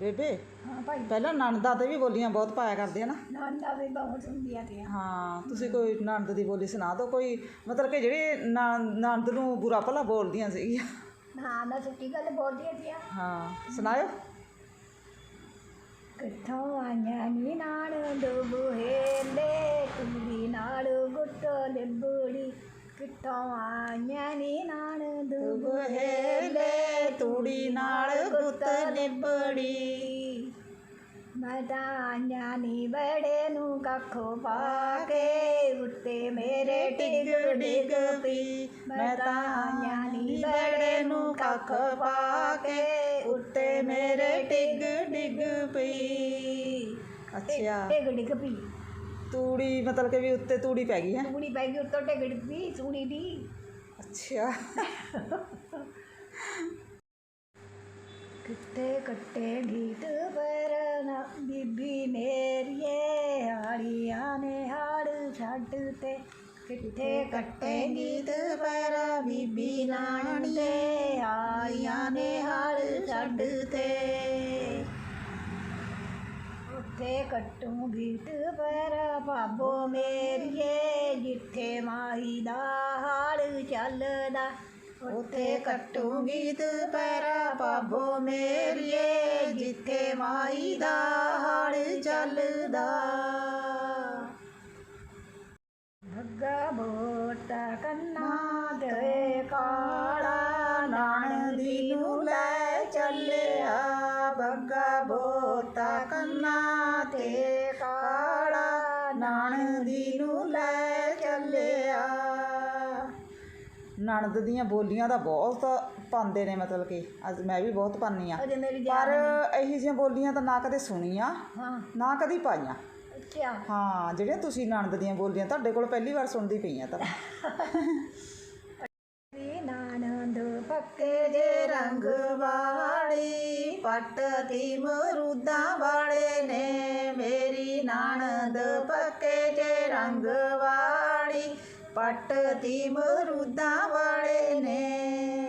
ਬੇਬੇ ਹਾਂ ਭਾਈ। ਪਹਿਲਾਂ ਨਣਦਾਂ ਤੇ ਵੀ ਬੋਲੀਆਂ ਬਹੁਤ ਪਾਇਆ ਕਰਦੇ ਆ ਨਾ। ਨਾਨਾ ਵੀ ਬਹੁਤ ਹੁੰਦੀਆਂ ਤੀਆਂ। ਹਾਂ ਤੁਸੀਂ ਕੋਈ ਨਣਦ ਦੀ ਬੋਲੀ ਸੁਣਾ ਦਿਓ ਕੋਈ ਮਤਲਬ ਕਿ ਜਿਹੜੇ ਨਣ- ਨਣਦ ਨੂੰ ਬੁਰਾ ਭਲਾ ਬੋਲਦੀਆਂ ਸੀਗੀਆਂ। ਨਾ ਨਾ ਸੱਚੀ ਗੱਲ ਬੋਲਦੀਆਂ ਤੀਆਂ। ਹਾਂ ਸੁਣਾਇਓ। ਕਿੱਥੋਂ ਆਈਆਂ ਨੀ ਨਾਣ ਦੁਬਹੇਲੇ ਕੁੜੀ ਨਾਲ ਗੁੱਟ ਲਿਬੜੀ। ਕਿੱਥੋਂ ਆਈਆਂ ਨੀ ਨਾਣ ਦੁਬਹੇਲੇ ਤੂੜੀ ਨਾਲ ਉੱਤੇ ਮੇਰੇ ਟਿਗ ਡਿਗ ਪਈ ਮੈਂ ਤਾਂ ਆਈਆਂ ਨੀ ਬੜੇ ਨੂੰ ਕੱਖ ਪਾ ਕੇ ਉੱਤੇ ਮੇਰੇ ਟਿਗ ਡਿਗ ਪਈ ਅੱਛਾ। ਟਿਗ ਡਿਗ ਪਈ। ਤੂੜੀ ਮਤਲਬ ਕਿ ਵੀ ਉੱਤੇ ਤੂੜੀ ਪੈ ਗਈ ਹੈ? ਪੈ ਗਈ ਉੱਤੋਂ ਟਿਗ ਡਿਗ ਪਈ ਸੂੜੀ ਦੀ। ਅੱਛਾ। ਕਿੱਥੇ ਕੱਟੇ ਗੀਤ ਪਰ ਬੀਬੀ ਮੇਰੀਏ, ਹਾੜੀਆਂ ਨੇ ਹਾੜ ਛੱਡ ਤੇ। ਕਿੱਥੇ ਕੱਟੇ ਗੀਤ ਪਰ ਬੀਬੀ ਨਾਣੀਏ ਹਾੜੀਆਂ ਨੇ ਹਾੜ ਛੱਡ ਤੇ। ਉੱਥੇ ਕੱਟੂ ਗੀਤ ਪਰ ਬਾਬੋ ਮੇਰੀਏ, ਜਿੱਥੇ ਮਾਈ ਦਾ ਹਾੜ ਚੱਲਦਾ। ਉੱਥੇ ਕੱਟੂ ਗੀਤ ਪਰ ਬਾਬੋ ਮੇਰੀਏ ਜਿੱਥੇ ਮਾਹੀ ਦਾ ਹਾਲ ਚੱਲਦਾ। ਭੱਗਾ ਬੋਟਾ ਕੰਨਾ ਤੇ ਕਾਲਾ ਨਾਨਦੀ ਨੂੰ ਲੈ ਚੱਲਿਆ। ਬੱਗਾ ਬੋਤਾ ਕੰਨਾ ਤੇ ਕਾਲਾ ਨਾਨਦੀ ਨੂੰ ਲੈ ਚੱਲਿਆ। ਨਣਦ ਦੀਆਂ ਬੋਲੀਆਂ ਦਾ ਬਹੁਤ ਪਾਉਂਦੇ ਨੇ ਮਤਲਬ ਕਿ ਅੱਜ ਮੈਂ ਵੀ ਬਹੁਤ ਪਾਉਂਦੀ ਆ ਅਜੇ ਮੇਰੀ ਪਰ ਇਹੋ ਜਿਹੀਆਂ ਬੋਲੀਆਂ ਤਾਂ ਨਾ ਕਦੇ ਸੁਣੀਆਂ ਹਾਂ। ਨਾ ਕਦੀ ਪਾਈਆਂ। ਅੱਛਾ। ਹਾਂ ਜਿਹੜੀਆਂ ਤੁਸੀਂ ਨਣਦ ਦੀਆਂ ਬੋਲੀਆਂ ਤੁਹਾਡੇ ਕੋਲ ਪਹਿਲੀ ਵਾਰ ਸੁਣਦੀ ਪਈ ਆ ਤਾਂ ਨਾਨੰਦ ਪੱਕੇ ਜੇ ਰੰਗ ਵਾਲੀ ਪੱਟ ਦੀ ਮਰੂਦਾਂ ਵਾਲੇ ਨੇ। ਮੇਰੀ ਨਣਦ ਪੱਕੇ ਜੇ ਰੰਗ ਵਾਲੀ ਪੱਟ ਦੀ ਮਰੂਦਾਂ ਵਾਲੇ ਨੇ